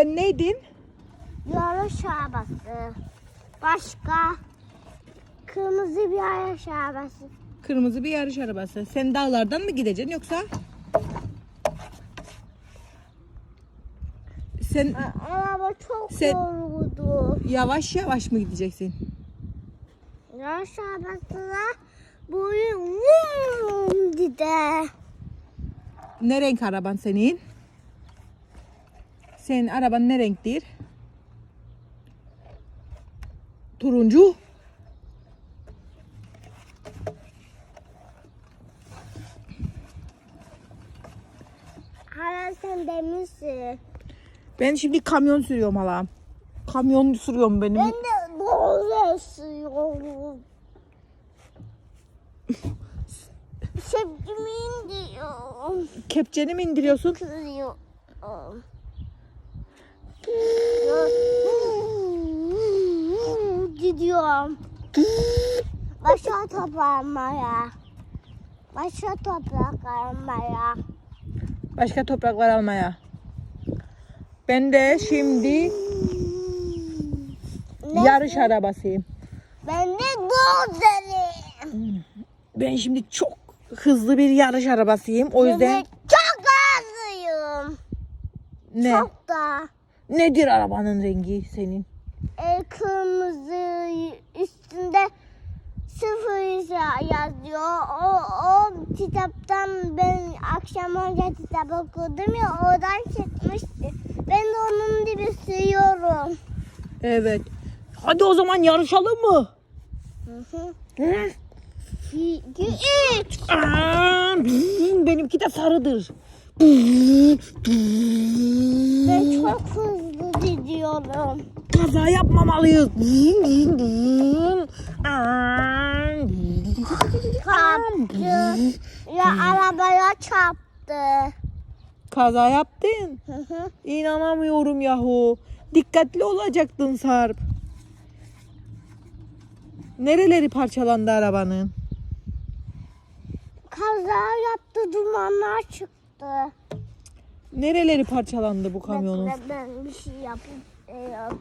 Sen neydin? Yarış arabası. Başka kırmızı bir yarış arabası. Kırmızı bir yarış arabası. Sen dağlardan mı gideceksin yoksa? Sen Araba çok Sen- yoruldu. yavaş yavaş mı gideceksin? Yarış arabasına boyu vum dedi. Ne renk araban senin? Senin araban ne renktir? Turuncu. Hala sen demişsin. Ben şimdi kamyon sürüyorum hala. Kamyon sürüyorum benim. Ben de doğru esiyorum. Sevgimi indiriyorum. Kepçeni mi indiriyorsun? Kırıyorum. Gidiyorum. Başa toplamaya. Başa toprak almaya. Başka topraklar almaya. Ben de şimdi Ne? yarış arabasıyım. Ben de dozerim. Ben şimdi çok hızlı bir yarış arabasıyım. O yüzden Ben çok azıyım. ne? Çok da. Nedir arabanın rengi senin? E, kırmızı üstünde sıfır yazıyor. O, o kitaptan ben akşam önce kitap okudum ya oradan çıkmıştı. Ben de onun gibi sürüyorum. Evet. Hadi o zaman yarışalım mı? Hı hı. Hı? Üç. Aa, Benimki de sarıdır. Ben çok gidiyorum. Kaza yapmamalıyız. Çarptı. Ya arabaya çarptı. Kaza yaptın. Hı hı. İnanamıyorum yahu. Dikkatli olacaktın Sarp. Nereleri parçalandı arabanın? Kaza yaptı dumanlar çıktı. Nereleri parçalandı bu kamyonun? Ben bir şey yapayım. 没有